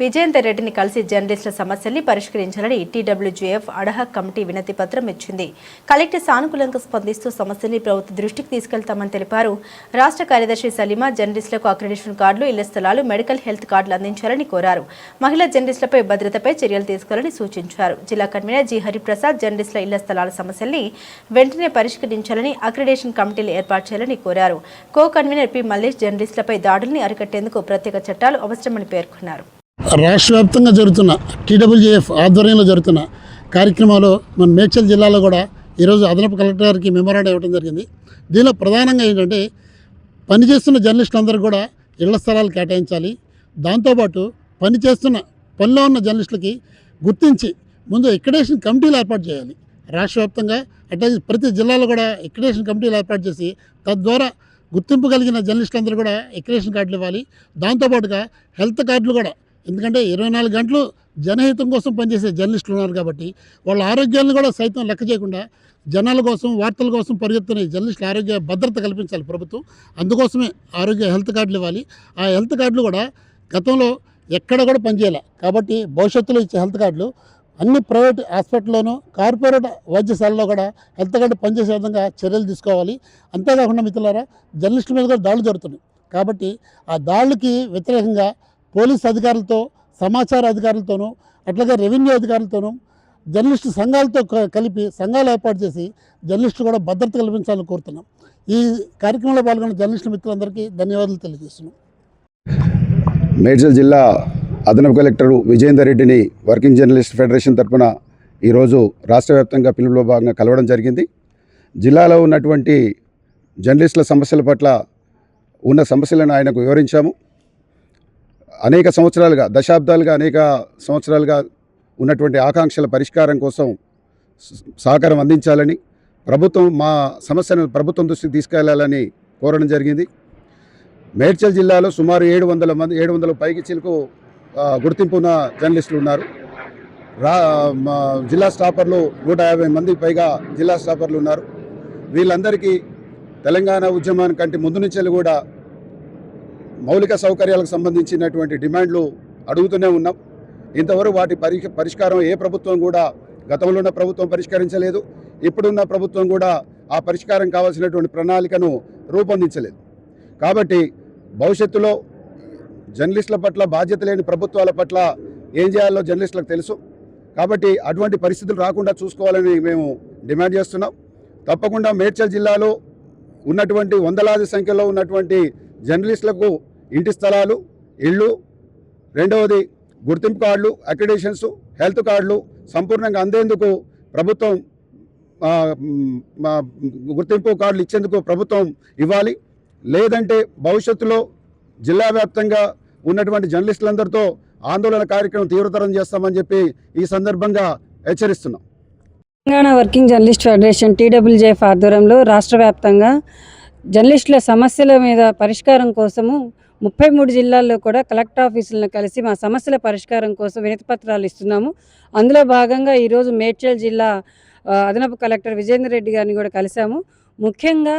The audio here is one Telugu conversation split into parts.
విజయేందర్ రెడ్డిని కలిసి జర్నలిస్టుల సమస్యల్ని పరిష్కరించాలని టీడబ్ల్యూజీఎఫ్ అడహక్ కమిటీ వినతి పత్రం ఇచ్చింది. కలెక్టర్ సానుకూలంగా స్పందిస్తూ సమస్యల్ని ప్రభుత్వ దృష్టికి తీసుకెళ్తామని తెలిపారు. రాష్ట్ర కార్యదర్శి సలీమా జర్నలిస్టులకు అక్రెడిషన్ కార్డులు ఇళ్ళ స్థలాలు మెడికల్ హెల్త్ కార్డులు అందించాలని కోరారు. మహిళా జర్నలిస్టులపై భద్రతపై చర్యలు తీసుకోవాలని సూచించారు. జిల్లా కన్వీనర్ జి హరిప్రసాద్ జర్నలిస్టుల ఇళ్ళ స్థలాల సమస్యల్ని వెంటనే పరిష్కరించాలని అక్రిడేషన్ కమిటీలు ఏర్పాటు చేయాలని కోరారు. కో కన్వీనర్ పి మల్లేష్ జర్నలిస్టులపై దాడుల్ని అరికట్టేందుకు ప్రత్యేక చట్టాలు అవసరమని పేర్కొన్నారు. రాష్ట్ర వ్యాప్తంగా జరుగుతున్న టీడబ్ల్యూజేఎఫ్ ఆధ్వర్యంలో జరుగుతున్న కార్యక్రమాలు మన మేడ్చల్ జిల్లాలో కూడా ఈరోజు అదనపు కలెక్టర్ గారికి మెమోరాండం ఇవ్వడం జరిగింది. దీనిలో ప్రధానంగా ఏంటంటే పనిచేస్తున్న జర్నలిస్టులందరూ కూడా ఇళ్ళ స్థలాలు కేటాయించాలి. దాంతోపాటు పనిచేస్తున్న పనిలో ఉన్న జర్నలిస్టులకి గుర్తించి ముందు ఎక్కడేషన్ కమిటీలు ఏర్పాటు చేయాలి. రాష్ట్ర వ్యాప్తంగా అట్లాగే ప్రతి జిల్లాలో కూడా ఎక్కడేషన్ కమిటీలు ఏర్పాటు చేసి తద్వారా గుర్తింపు కలిగిన జర్నలిస్టులందరూ కూడా ఎక్కడేషన్ కార్డులు ఇవ్వాలి. దాంతోపాటుగా హెల్త్ కార్డులు కూడా ఎందుకంటే ఇరవై నాలుగు గంటలు జనహితం కోసం పనిచేసే జర్నలిస్టులు ఉన్నారు కాబట్టి వాళ్ళ ఆరోగ్యాలను కూడా సైతం లెక్క చేయకుండా జనాల కోసం వార్తల కోసం పరిగెత్తున్న జర్నలిస్టుల ఆరోగ్య భద్రత కల్పించాలి ప్రభుత్వం. అందుకోసమే ఆరోగ్య హెల్త్ కార్డులు ఇవ్వాలి. ఆ హెల్త్ కార్డులు కూడా గతంలో ఎక్కడ కూడా పనిచేయాలి. కాబట్టి భవిష్యత్తులో ఇచ్చే హెల్త్ కార్డులు అన్ని ప్రైవేట్ హాస్పిటల్లోనూ కార్పొరేట్ వైద్యశాలలో కూడా హెల్త్ కార్డు పనిచేసే విధంగా చర్యలు తీసుకోవాలి. అంతేకాకుండా మిత్రులారా జర్నలిస్టుల మీద కూడా దాడులు జరుగుతున్నాయి. కాబట్టి ఆ దాడులకి వ్యతిరేకంగా పోలీస్ అధికారులతో సమాచార అధికారులతోనూ అట్లాగే రెవెన్యూ అధికారులతోనూ జర్నలిస్టు సంఘాలతో క- కలిపి సంఘాలు ఏర్పాటు చేసి జర్నలిస్టులు కూడా భద్రత కల్పించాలని కోరుతున్నాం. ఈ కార్యక్రమంలో పాల్గొన్న జర్నలిస్టు మిత్రులందరికీ ధన్యవాదాలు తెలియజేస్తున్నాం. మేడ్చల్ జిల్లా అదనపు కలెక్టర్ విజయేందర్ రెడ్డిని వర్కింగ్ జర్నలిస్ట్ ఫెడరేషన్ తరఫున ఈరోజు రాష్ట్ర వ్యాప్తంగా పిలుపులో భాగంగా కలవడం జరిగింది. జిల్లాలో ఉన్నటువంటి జర్నలిస్టుల సమస్యల పట్ల ఉన్న సమస్యలను ఆయనకు వివరించాము. అనేక సంవత్సరాలుగా దశాబ్దాలుగా అనేక సంవత్సరాలుగా ఉన్నటువంటి ఆకాంక్షల పరిష్కారం కోసం సహకారం అందించాలని ప్రభుత్వం మా సమస్యను ప్రభుత్వం దృష్టికి తీసుకెళ్ళాలని కోరడం జరిగింది. మేడ్చల్ జిల్లాలో సుమారు ఏడు వందల మంది ఏడు వందల పైకి చిలుకు గుర్తింపు ఉన్న జర్నలిస్టులు ఉన్నారు. రా మా జిల్లా స్టాపర్లు నూట యాభై మంది పైగా జిల్లా స్టాపర్లు ఉన్నారు. వీళ్ళందరికీ తెలంగాణ ఉద్యమానికి కంటే ముందు నుంచి కూడా మౌలిక సౌకర్యాలకు సంబంధించినటువంటి డిమాండ్లు అడుగుతూనే ఉన్నాం. ఇంతవరకు వాటి పరి పరిష్కారం ఏ ప్రభుత్వం కూడా గతంలో ఉన్న ప్రభుత్వం పరిష్కరించలేదు. ఇప్పుడున్న ప్రభుత్వం కూడా ఆ పరిష్కారం కావాల్సినటువంటి ప్రణాళికను రూపొందించలేదు. కాబట్టి భవిష్యత్తులో జర్నలిస్టుల పట్ల బాధ్యత లేని ప్రభుత్వాల పట్ల ఏం చేయాలో జర్నలిస్టులకు తెలుసు. కాబట్టి అటువంటి పరిస్థితులు రాకుండా చూసుకోవాలని మేము డిమాండ్ చేస్తున్నాం. తప్పకుండా మేడ్చల్ జిల్లాలో ఉన్నటువంటి వందలాది సంఖ్యలో ఉన్నటువంటి జర్నలిస్టులకు ఇంటి స్థలాలు ఇళ్ళు రెండవది గుర్తింపు కార్డులు అక్రిడేషన్స్ హెల్త్ కార్డులు సంపూర్ణంగా అందేందుకు ప్రభుత్వం గుర్తింపు కార్డులు ఇచ్చేందుకు ప్రభుత్వం ఇవ్వాలి. లేదంటే భవిష్యత్తులో జిల్లా వ్యాప్తంగా ఉన్నటువంటి జర్నలిస్టులందరితో ఆందోళన కార్యక్రమం తీవ్రతరం చేస్తామని చెప్పి ఈ సందర్భంగా హెచ్చరిస్తున్నాం. Telangana working journalist federation TWJF ఆధ్వర్యంలో రాష్ట్ర వ్యాప్తంగా జర్నలిస్టుల సమస్యల మీద పరిష్కారం కోసము ముప్పై మూడు జిల్లాల్లో కూడా కలెక్టర్ ఆఫీసులను కలిసి మా సమస్యల పరిష్కారం కోసం వినతి పత్రాలు ఇస్తున్నాము. అందులో భాగంగా ఈరోజు మేడ్చల్ జిల్లా అదనపు కలెక్టర్ విజేందర్ రెడ్డి గారిని కూడా కలిసాము ముఖ్యంగా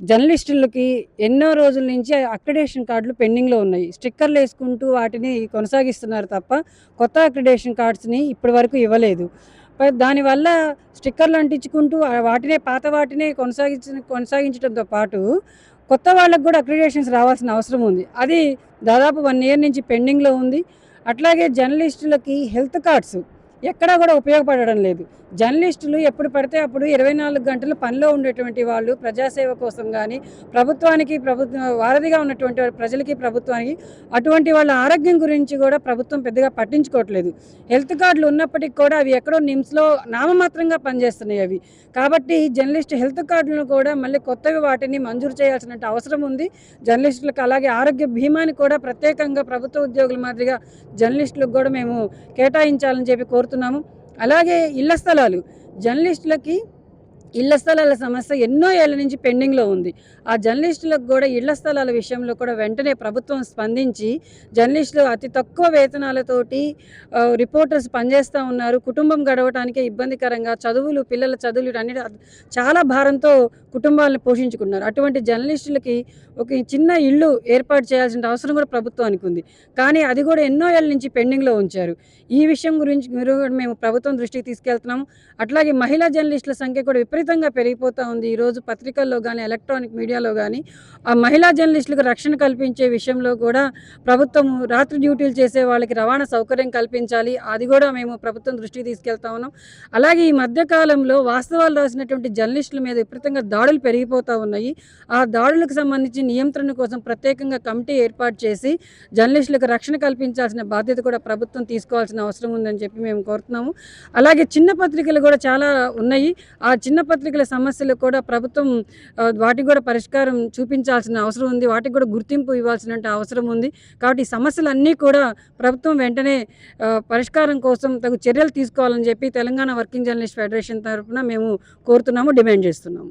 జర్నలిస్టులకి ఎన్నో రోజుల నుంచి అక్రిడేషన్ కార్డులు పెండింగ్లో ఉన్నాయి. స్టిక్కర్లు వేసుకుంటూ వాటిని కొనసాగిస్తున్నారు తప్ప కొత్త అక్రిడేషన్ కార్డ్స్ని ఇప్పటి వరకు ఇవ్వలేదు. దానివల్ల స్టిక్కర్లు అంటించుకుంటూ వాటినే పాత వాటినే కొనసాగించ కొనసాగించడంతో పాటు కొత్త వాళ్ళకు కూడా అక్రిడేషన్స్ రావాల్సిన అవసరం ఉంది. అది దాదాపు వన్ ఇయర్ నుంచి పెండింగ్లో ఉంది. అట్లాగే జర్నలిస్టులకి హెల్త్ కార్డ్స్ ఎక్కడా కూడా ఉపయోగపడడం లేదు. జర్నలిస్టులు ఎప్పుడు పడితే అప్పుడు ఇరవై నాలుగు గంటలు పనిలో ఉండేటువంటి వాళ్ళు ప్రజాసేవ కోసం కానీ ప్రభుత్వానికి ప్రభుత్వ వారధిగా ఉన్నటువంటి ప్రజలకి ప్రభుత్వానికి అటువంటి వాళ్ళ ఆరోగ్యం గురించి కూడా ప్రభుత్వం పెద్దగా పట్టించుకోవట్లేదు. హెల్త్ కార్డులు ఉన్నప్పటికీ కూడా అవి ఎక్కడో నిమ్స్లో నామమాత్రంగా పనిచేస్తున్నాయి అవి. కాబట్టి జర్నలిస్ట్ హెల్త్ కార్డులను కూడా మళ్ళీ కొత్తవి వాటిని మంజూరు చేయాల్సిన అవసరం ఉంది. జర్నలిస్టులకు అలాగే ఆరోగ్య బీమాని కూడా ప్రత్యేకంగా ప్రభుత్వ ఉద్యోగుల మాదిరిగా జర్నలిస్టులకు కూడా మేము కేటాయించాలని చెప్పి కోరుతున్నాము. అలాగే ఇళ్ళ స్థలాలు. జర్నలిస్టులకి ఇళ్ళ స్థలాల సమస్య ఎన్నో ఏళ్ళ నుంచి పెండింగ్లో ఉంది. ఆ జర్నలిస్టులకు కూడా ఇళ్ళ స్థలాల విషయంలో కూడా వెంటనే ప్రభుత్వం స్పందించి జర్నలిస్టులు అతి తక్కువ వేతనాలతోటి రిపోర్టర్స్ పనిచేస్తూ ఉన్నారు. కుటుంబం గడవటానికే ఇబ్బందికరంగా చదువులు పిల్లల చదువులు అన్నిటి చాలా భారంతో కుటుంబాలను పోషించుకున్నారు అటువంటి జర్నలిస్టులకి ఒక చిన్న ఇల్లు ఏర్పాటు చేయాల్సిన అవసరం కూడా ప్రభుత్వానికి ఉంది. కానీ అది కూడా ఎన్నో ఏళ్ళ నుంచి పెండింగ్లో ఉంచారు. ఈ విషయం గురించి కూడా మేము ప్రభుత్వం దృష్టికి తీసుకెళ్తున్నాము. అట్లాగే మహిళా జర్నలిస్టుల సంఖ్య కూడా విపరీతంగా పెరిగిపోతూ ఉంది. ఈరోజు పత్రికల్లో కానీ ఎలక్ట్రానిక్ మీడియాలో కానీ ఆ మహిళా జర్నలిస్టులకు రక్షణ కల్పించే విషయంలో కూడా ప్రభుత్వం రాత్రి డ్యూటీలు చేసే వాళ్ళకి రవాణా సౌకర్యం కల్పించాలి. అది కూడా మేము ప్రభుత్వం దృష్టికి తీసుకెళ్తా ఉన్నాం. అలాగే ఈ మధ్యకాలంలో వాస్తవాలు రాసినటువంటి జర్నలిస్టుల మీద విపరీతంగా దాడులు పెరిగిపోతూ ఉన్నాయి. ఆ దాడులకు సంబంధించి నియంత్రణ కోసం ప్రత్యేకంగా కమిటీ ఏర్పాటు చేసి జర్నలిస్టులకు రక్షణ కల్పించాల్సిన బాధ్యత కూడా ప్రభుత్వం తీసుకోవాల్సిన అవసరం ఉందని చెప్పి మేము కోరుతున్నాము. అలాగే చిన్న పత్రికలు కూడా చాలా ఉన్నాయి. ఆ చిన్న వృత్తపత్రికల సమస్యలు కూడా ప్రభుత్వం వాటికి కూడా పరిష్కారం చూపించాల్సిన అవసరం ఉంది. వాటికి కూడా గుర్తింపు ఇవ్వాల్సిన అవసరం ఉంది. కాబట్టి ఈ సమస్యలన్నీ కూడా ప్రభుత్వం వెంటనే పరిష్కారం కోసం తగు చర్యలు తీసుకోవాలని చెప్పి తెలంగాణ వర్కింగ్ జర్నలిస్ట్ ఫెడరేషన్ తరఫున మేము కోరుతున్నాము డిమాండ్ చేస్తున్నాము.